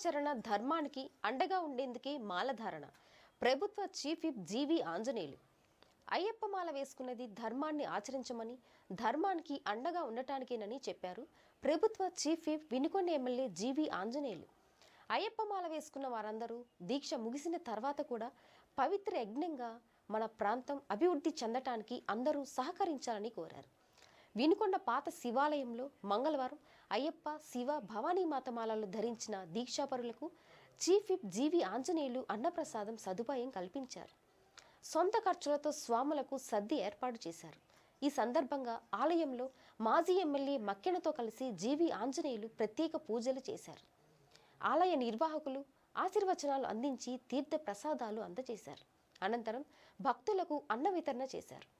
ధర్మాచరణ ధర్మానికి అండగా ఉండేందుకే మాలధారణ. ప్రభుత్వ chief whip G V Anjaneyulu. Ayyappa మాల వేసుకున్నది ధర్మాన్ని ఆచరించమని ధర్మానికి అండగా ఉండటానికేనని చెప్పారు ప్రభుత్వ chief whip Vinukonda MLA G V Anjaneyulu. Ayyappa మాల వేసుకున్న వారందరూ దీక్ష ముగిసిన తర్వాత కూడా పవిత్ర యజ్ఞంగా మన ప్రాంతం అభివృద్ధి చెందటానికి అందరూ సహకరించాలని కోరారు. వినుకొండ పాత శివాలయంలో మంగళవారం అయ్యప్ప శివ భవానీ మాతమాలలు ధరించిన దీక్షాపరులకు chief whip G V Anjaneyulu అన్నప్రసాదం సదుపాయం కల్పించారు. సొంత ఖర్చులతో స్వాములకు సద్ది ఏర్పాటు చేశారు. ఈ సందర్భంగా ఆలయంలో మాజీ ఎమ్మెల్యే మక్కెనతో కలిసి జీవి ఆంజనేయులు ప్రత్యేక పూజలు చేశారు. ఆలయ నిర్వాహకులు ఆశీర్వచనాలు అందించి తీర్థ ప్రసాదాలు అందజేశారు. అనంతరం భక్తులకు అన్న వితరణ చేశారు.